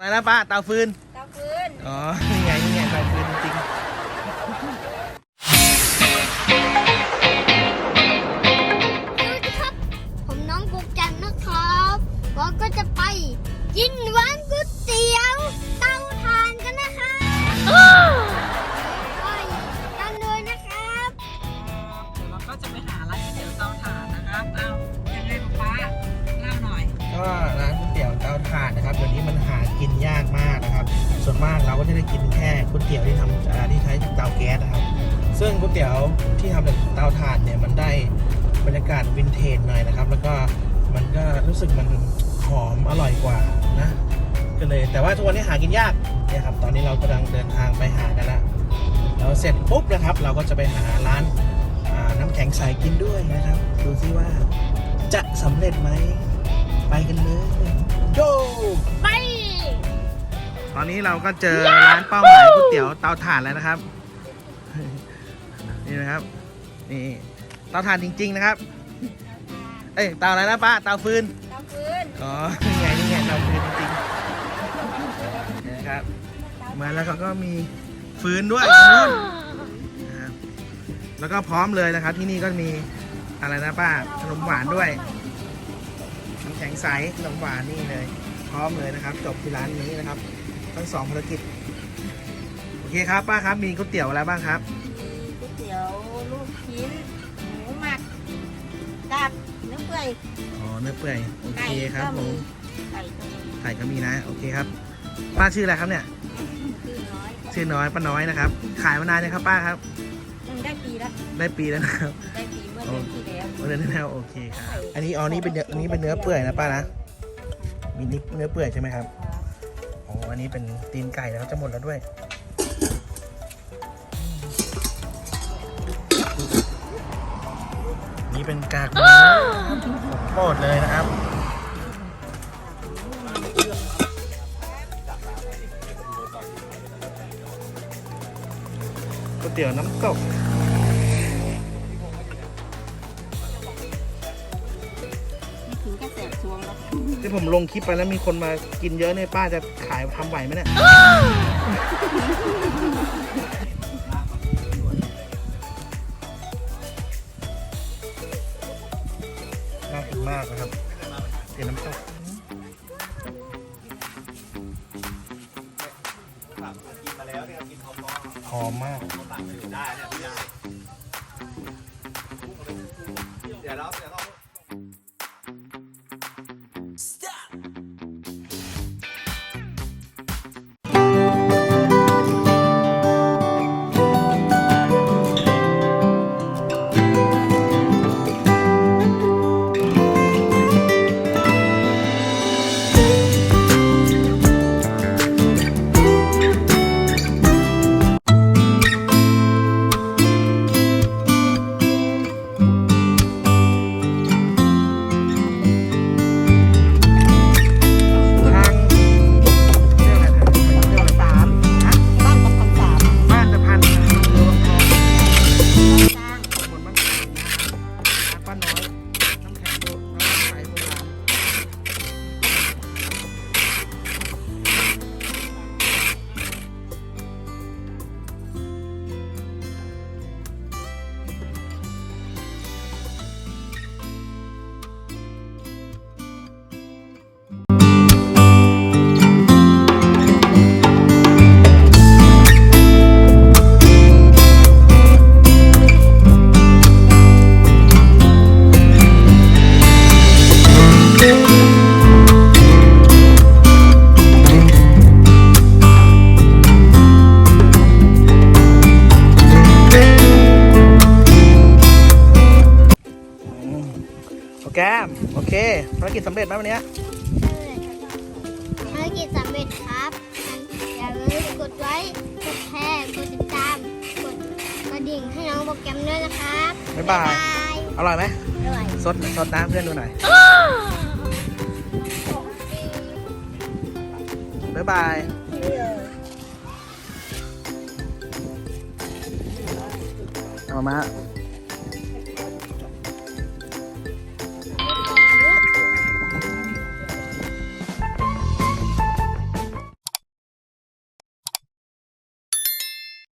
อะไรนะป้าเตาฟืน เตาฟืน อ๋อ นี่ไงนี่ไงเตาฟืนจริงๆสวัสดีครับ ผมน้องกุ๊กจันทร์นะครับเราก็จะไปกินร้านก๋วยเตี๋ยวเตาถ่านกันนะครับไปกันเลยนะครับเดี๋ยวเราก็จะไปหาร้านก๋วยเตี๋ยวเตาถ่านนะครับ เอายังไงป๊าเล่าหน่อยก็ร้านก๋วยเตี๋ยวเตาถ่านนะครับเดี๋ยวนี้มันหากิน ยากมากนะครับ ส่วนมากเราก็จะได้กินแค่ก๋วยเตี๋ยวที่ทำที่ใช้เตาแก๊สนะครับ ซึ่งก๋วยเตี๋ยวที่ทำจากเตาถ่านเนี่ยมันได้บรรยากาศวินเทจหน่อยนะครับ แล้วก็มันก็รู้สึกมันหอมอร่อยกว่านะก็เลย แต่ว่าทุกวันนี้หากินยากเนี่ยครับ ตอนนี้เรากำลังเดินทางไปหากันละเราเสร็จปุ๊บนะครับ เราก็จะไปหาร้านน้ำแข็งใสกินด้วยนะครับ ดูซิว่าจะสำเร็จไหมไปกันเลย อนนี้เราก็เจอร้านเป้าหมายก๋วยเตี๋ยวเตาถ่านแล้วนะครับ นี่นะครับ นี่เตาถ่านจริง ๆ นะครับ เอ้ยเตาอะไรนะป้าเตาฟืนเตาฟืนอ๋อนี่ไงนี่ไงเตาฟืนจริงๆนี่นะครับมาแล้วเขาก็มีฟืนด้วยตรงนู้นนะครับแล้วก็พร้อมเลยนะครับ ที่นี่ก็มีอะไรนะป้าขนมหวานด้วยน้ำแข็งใสขนมหวานนี่เลย พร้อมเลยนะครับ จบที่ร้านนี้นะครับ ทั้งสองภารกิจ โอเคครับป้าครับ มีก๋วยเตี๋ยวอะไรบ้างครับ ก๋วยเตี๋ยวลูกชิ้น หมูหมักกับเนื้อเปื่อยอ๋อเนื้อเปื่อยโอไก่เคครับก็ผมีมไก่ก็มีไข่ก็มีนะ โอเคครับ ป้าชื่ออะไรครับเนี่ย คือน้อยชื่อน้อยป้าน้อยนะครับ ขายมานานยังครับป้าครับ มันได้ปีละได้ปีแล้วนะครับได้ปีเมื่อเดือนที่แล้ววันนี้แล้วโอเคครับ อันนี้อ๋อนี่เป็นเนื้ออันนี้เป็นเนื้อเปื่อยนะป้านะ มีนิเนื้อเปื่อยใช่ไหมครับอ๋อ อันนี้เป็นตีนไก่แล้วจะหมดแล้วด้วยนี่เป็นกากหมูของโปรดเลยนะครับก๋วยเตี๋ยวน้ำตก ที่ผมลงคลิปไปแล้วมีคนมากินเยอะเนี่ยป้าจะขายทำไหวไหมเนี่ยน่ากินมากนะครับเตี๋ยน้ำตกหอมมากท นป้าน้อย โอเคโอเคภารกิจสำเร็จไหมวันเนี้ยภารกิจสำเร็จครับอย่าลืมกดไลค์กดแชร์กดติดตามกดกระดิ่งให้น้องโปรแกรมด้วยนะครับบ๊ายบายยอร่อยไหมด้วยสดสดน้ำเพื่อนดูหน่อยบ๊ายบายเอามา